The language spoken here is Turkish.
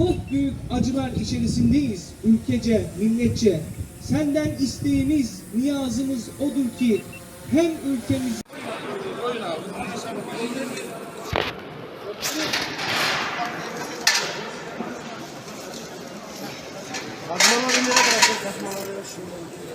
Çok büyük acılar içerisindeyiz ülkece, milletçe. Senden isteğimiz, niyazımız odur ki hem ülkemiz Kazmaları nereye bırakın? Kazmaları şurada.